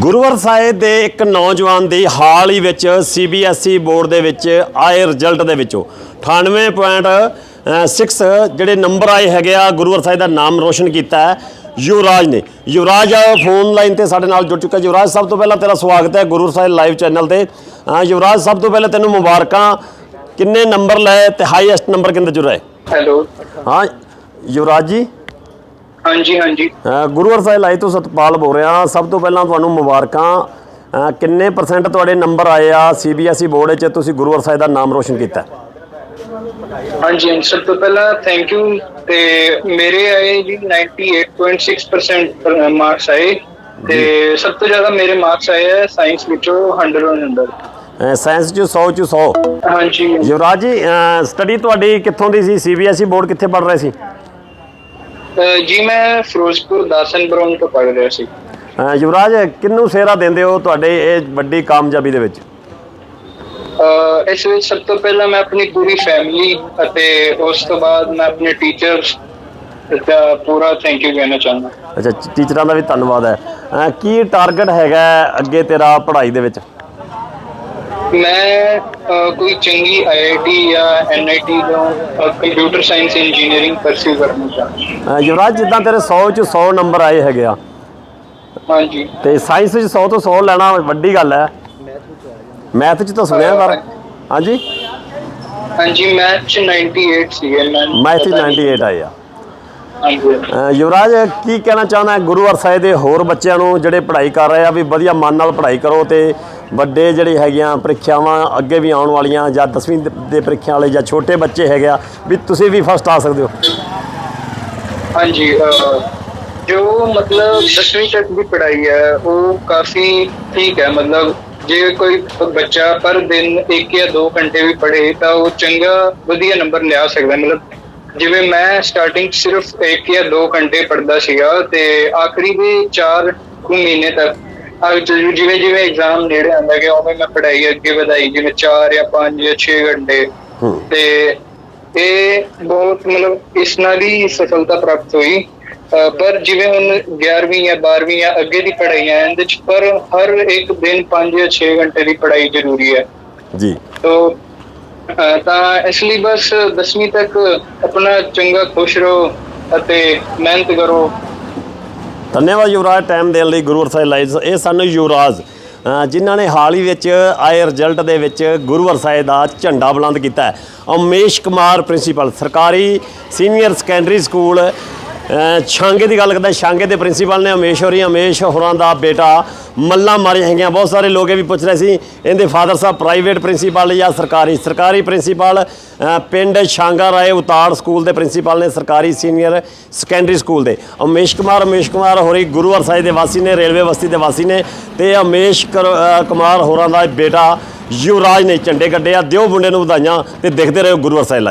ਗੁਰੂਵਰ ਸਾਹਿਬ ਦੇ ਇੱਕ ਨੌਜਵਾਨ ਦੀ ਹਾਲ ਹੀ ਵਿੱਚ ਸੀਬੀਐਸਈ ਬੋਰਡ ਦੇ ਵਿੱਚ ਆਏ ਰਿਜ਼ਲਟ ਦੇ ਵਿੱਚੋਂ 98.6 ਜਿਹੜੇ ਨੰਬਰ ਆਏ ਹੈਗੇ ਆ ਗੁਰੂਵਰ ਸਾਹਿਬ ਦਾ ਨਾਮ ਰੋਸ਼ਨ ਕੀਤਾ ਹੈ ਯੁਵਰਾਜ ਨੇ। ਯੁਵਰਾਜ ਫੋਨ ਲਾਈਨ ਤੇ ਸਾਡੇ ਨਾਲ ਜੁੜ ਚੁੱਕਾ ਯੁਵਰਾਜ ਸਭ ਤੋਂ ਪਹਿਲਾਂ ਤੇਰਾ ਸਵਾਗਤ ਹੈ ਗੁਰੂਵਰ ਸਾਹਿਬ ਲਾਈਵ ਚੈਨਲ ਤੇ। ਅਹ ਯੁਵਰਾਜ ਸਭ ਤੋਂ ਪਹਿਲਾਂ ਤੈਨੂੰ ਮੁਬਾਰਕਾਂ। ਕਿੰਨੇ ਨੰਬਰ ਲਏ ਤੇ ਹਾਈਐਸਟ ਨੰਬਰ ਕਿੰਨੇ ਰਹੇ ਹੈਲੋ ਹਾਂ ਯੁਵਰਾਜ ਜੀ। ਹਾਂਜੀ ਹਾਂਜੀ। ਗੁਰੂਵਰ ਸਾਹਿਬ ਲਾਈ ਤੋਂ ਸਤਪਾਲ ਬੋਲ ਰਿਹਾ। ਸਭ ਤੋਂ ਪਹਿਲਾਂ ਤੁਹਾਨੂੰ ਮੁਬਾਰਕਾਂ। ਕਿੰਨੇ ਪਰਸੈਂਟ ਤੁਹਾਡੇ ਨੰਬਰ ਆਏ ਆ ਸੀਬੀਐਸਈ ਬੋਰਡ 'ਚ ਤੁਸੀਂ ਗੁਰੂਵਰ ਸਾਹਿਬ ਦਾ ਨਾਮ ਰੋਸ਼ਨ ਕੀਤਾ। ਹਾਂਜੀ ਸਭ ਤੋਂ ਪਹਿਲਾਂ ਥੈਂਕ ਯੂ ਤੇ ਮੇਰੇ ਆਏ ਜੀ 98.6% ਮਾਰਕਸ ਆਏ। ਤੇ ਸਭ ਤੋਂ ਜ਼ਿਆਦਾ ਮੇਰੇ ਮਾਰਕਸ ਆਏ ਹੈ ਸਾਇੰਸ ਵਿੱਚੋਂ 100 100 ਅ, ਸਾਇੰਸ 'ਚ 100 'ਚ 100 ਹਾਂਜੀ। ਯੁਵਰਾਜ ਜੀ ਸਟੱਡੀ ਤੁਹਾਡੀ ਕਿੱਥੋਂ ਦੀ ਸੀ? ਸੀਬੀਐਸਈ ਬੋਰਡ ਕਿੱਥੇ ਪੜ੍ਹ ਰਹੇ ਸੀ? ਜੀ ਮੈਂ ਫਿਰੋਜ਼ਪੁਰ ਦਾਸਨ ਬਰੋਨ ਤੋਂ ਪੜ੍ਹ ਰਿਹਾ ਸੀ। ਯੁਵਰਾਜ ਕਿੰਨੂੰ ਸੇਰਾ ਦਿੰਦੇ ਹੋ ਤੁਹਾਡੇ ਇਹ ਵੱਡੀ ਕਾਮਯਾਬੀ ਦੇ ਵਿੱਚ? ਅਹ ਇਸ ਵਿੱਚ ਸਭ ਤੋਂ ਪਹਿਲਾਂ ਮੈਂ ਆਪਣੀ ਪੂਰੀ ਫੈਮਿਲੀ ਅਤੇ ਉਸ ਤੋਂ ਬਾਅਦ ਮੈਂ ਆਪਣੇ ਟੀਚਰਸ ਦਾ ਪੂਰਾ ਥੈਂਕ ਯੂ ਕਹਿਣਾ ਚਾਹੁੰਦਾ। ਅੱਛਾ ਟੀਚਰਾਂ ਦਾ ਵੀ ਧੰਨਵਾਦ ਹੈ। ਕੀ ਟਾਰਗੇਟ ਹੈਗਾ ਹੈ ਅੱਗੇ ਤੇਰਾ ਪੜ੍ਹਾਈ ਦੇ ਵਿੱਚ? ਮੈਂ ਕੋਈ ਚੰਗੀ ਆਈਆਈਟੀ ਜਾਂ ਐਨਆਈਟੀ ਤੋਂ ਕੰਪਿਊਟਰ ਸਾਇੰਸ ਇੰਜੀਨੀਅਰਿੰਗ ਪਰਸਿਊ ਕਰਨਾ ਚਾਹੁੰਦਾ ਯੁਵਰਾਜ ਜਿੱਦਾਂ ਤੇਰੇ 100 'ਚ 100 ਨੰਬਰ ਆਏ ਹੈਗੇ ਆ। ਹਾਂਜੀ। ਤੇ ਸਾਇੰਸ ਵਿੱਚ 100 ਤੋਂ 100 ਲੈਣਾ ਵੱਡੀ ਗੱਲ ਹੈ। ਮੈਥ 'ਚ ਤਾਂ ਸੁਣਿਆ ਕਰ। ਹਾਂਜੀ? ਹਾਂਜੀ ਮੈਥ ਚ 98 ਸੀਗੇ ਮੈਂ ਮੈਥ 'ਚ 98 ਆਏ ਆ। ਯੁਵਰਾਜ ਕੀ ਕਹਿਣਾ ਚਾਹੁੰਦਾ ਹੈ? ਗੁਰੂ ਸਾਹਿਬ ਦੇ ਹੋਰ ਬੱਚਿਆਂ ਨੂੰ ਜਿਹੜੇ ਪੜ੍ਹਾਈ ਕਰ ਰਹੇ ਆ ਵੀ ਵਧੀਆ ਮਨ ਨਾਲ ਪੜ੍ਹਾਈ ਕਰੋ ਤੇ ਵੱਡੇ ਜਿਹੜੇ ਹੈਗੀਆਂ ਪ੍ਰੀਖਿਆਵਾਂ ਅੱਗੇ ਵੀ ਆਉਣ ਵਾਲੀਆਂ ਜਾਂ 10ਵੀਂ ਦੇ- ਪ੍ਰੀਖਿਆ ਵਾਲੇ ਜਾਂ ਛੋਟੇ ਬੱਚੇ ਹੈਗੇ ਆ, ਵੀ ਤੁਸੀਂ ਵੀ ਫਸਟ ਆ ਸਕਦੇ ਹੋ। ਹਾਂਜੀ ਜੋ ਮਤਲਬ 10ਵੀਂ ਤੱਕ ਦੀ ਪੜ੍ਹਾਈ ਹੈ, ਉਹ ਕਾਫੀ ਠੀਕ ਹੈ, ਮਤਲਬ ਜੇ ਕੋਈ ਬੱਚਾ ਪਰ ਦਿਨ 1 ਜਾਂ 2 ਘੰਟੇ ਵੀ ਪੜ੍ਹੇ, ਤਾਂ ਉਹ ਚੰਗਾ ਵਧੀਆ ਨੰਬਰ ਲਿਆ ਸਕਦਾ। ਮਤਲਬ ਜਿਵੇਂ ਮੈਂ ਸਟਾਰਟਿੰਗ ਸਿਰਫ 1 ਜਾਂ 2 ਘੰਟੇ ਪੜ੍ਹਦਾ ਸੀਗਾ, ਤੇ ਆਖਰੀ ਦੇ 4 ਮਹੀਨੇ ਤੱਕ ਜਿਵੇਂ ਜਿਵੇਂ ਐਗਜ਼ਾਮ ਨੇੜੇ ਆਉਂਦਾ ਗਿਆ ਉਵੇਂ ਮੈਂ ਪੜ੍ਹਾਈ ਅੱਗੇ ਵਧਾਈ ਜਿਵੇਂ 4 ਜਾਂ 5 ਜਾਂ 6 ਘੰਟੇ। ਤੇ ਇਹ ਬਹੁਤ ਮਤਲਬ ਇਸ ਨਾਲ ਹੀ ਸਫਲਤਾ ਪ੍ਰਾਪਤ ਹੋਈ। ਪਰ ਜਿਵੇਂ ਹੁਣ 11ਵੀਂ ਜਾਂ 12ਵੀਂ ਜਾਂ ਅੱਗੇ ਦੀ ਪੜ੍ਹਾਈਆਂ ਇਹਦੇ ਚ ਪਰ ਹਰ ਇੱਕ ਦਿਨ 5 ਜਾਂ 6 ਘੰਟੇ ਦੀ ਪੜ੍ਹਾਈ ਜ਼ਰੂਰੀ ਹੈ। ਜੀ। ਤੋ ਤਾਂ ਇਸ ਲਈ ਬਸ 10ਵੀਂ ਤੱਕ ਆਪਣਾ ਚੰਗਾ ਖੁਸ਼ ਰਹੋ ਅਤੇ ਮਿਹਨਤ ਕਰੋ। ਧੰਨਵਾਦ ਯੁਵਰਾਜ ਟਾਈਮ ਦੇਣ ਲਈ ਗੁਰੂਵਰ ਸਾਹਿਬ ਲਾਈਵ ਇਹ ਸਨ ਯੁਵਰਾਜ ਜਿਨ੍ਹਾਂ ਨੇ ਹਾਲ ਹੀ ਵਿੱਚ ਆਏ ਰਿਜ਼ਲਟ ਦੇ ਵਿੱਚ ਗੁਰੂਵਰ ਸਾਹਿਬ ਦਾ ਝੰਡਾ ਬੁਲੰਦ ਕੀਤਾ ਹੈ। ਉਮੇਸ਼ ਕੁਮਾਰ ਪ੍ਰਿੰਸੀਪਲ, ਸਰਕਾਰੀ ਸੀਨੀਅਰ ਸੈਕੰਡਰੀ ਸਕੂਲ ਛਾਂਗੇ ਦੀ ਗੱਲ ਕਰਦਾ ਛਾਂਗੇ ਦੇ ਪ੍ਰਿੰਸੀਪਲ ਨੇ ਅਮੇਸ਼ ਹੋਰੀ ਅਮੇਸ਼ ਹੋਰਾਂ ਦਾ ਬੇਟਾ ਮੱਲਾ ਮਾਰੇ ਹੈਗੀਆਂ। ਬਹੁਤ ਸਾਰੇ ਲੋਕ ਇਹ ਵੀ ਪੁੱਛ ਰਹੇ ਸੀ, ਇਹਦੇ ਫਾਦਰ ਸਾਹਿਬ ਪ੍ਰਾਈਵੇਟ ਪ੍ਰਿੰਸੀਪਲ ਜਾਂ ਸਰਕਾਰੀ? ਸਰਕਾਰੀ ਪ੍ਰਿੰਸੀਪਲ ਪਿੰਡ ਛਾਂਗਾ ਰਾਏ ਉਤਾੜ ਸਕੂਲ ਦੇ ਪ੍ਰਿੰਸੀਪਲ ਨੇ, ਸਰਕਾਰੀ ਸੀਨੀਅਰ ਸੈਕੰਡਰੀ ਸਕੂਲ ਦੇ। ਅਮੇਸ਼ ਕੁਮਾਰ ਅਮੇਸ਼ ਕੁਮਾਰ ਹੋਰੀ ਗੁਰੂਵਰ ਸਾਹਿਬ ਦੇ ਵਾਸੀ ਨੇ, ਰੇਲਵੇ ਬਸਤੀ ਦੇ ਵਾਸੀ ਨੇ ਤੇ ਅਮੇਸ਼ ਕਰ- ਕੁਮਾਰ ਹੋਰਾਂ ਦਾ ਬੇਟਾ ਯੁਵਰਾਜ ਨੇ ਝੰਡੇ ਕੱਢੇ ਆ ਦਿਓ ਮੁੰਡੇ ਨੂੰ ਵਧਾਈਆਂ ਤੇ ਦੇਖਦੇ ਰਹੋ ਗੁਰੂਵਰ ਸਾਹਿਬ ਲਾਈਵ